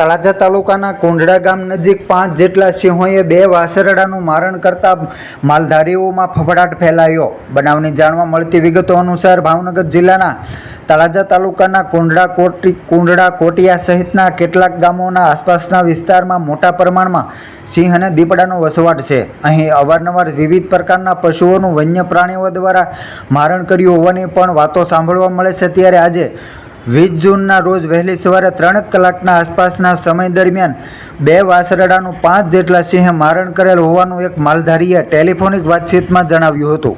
તળાજા તાલુકાના કુંડડા ગામ નજીક પાંચ જેટલા સિંહોએ બે વાસરડાનું મારણ કરતા માલધારીઓમાં ફફડાટ ફેલાયો. બનાવની જાણવા મળતી વિગતો અનુસાર ભાવનગર જિલ્લાના તળાજા તાલુકાના કુંડડા કોટી કુંડડા કોટિયા સહિતના કેટલાક ગામોના આસપાસના વિસ્તારમાં મોટા પ્રમાણમાં સિંહ અને દીપડાનો વસવાટ છે. અહીં અવારનવાર વિવિધ પ્રકારના પશુઓનું વન્ય પ્રાણીઓ દ્વારા મારણ કર્યું હોવાની પણ વાતો સાંભળવા મળે છે. ત્યારે આજે વીસ જૂનના રોજ વહેલી સવારે ત્રણ કલાકના આસપાસના સમય દરમિયાન બે વાસરડાનું પાંચ જેટલા સિંહે મારણ કરેલ હોવાનું એક માલધારીએ ટેલિફોનિક વાતચીતમાં જણાવ્યું હતું.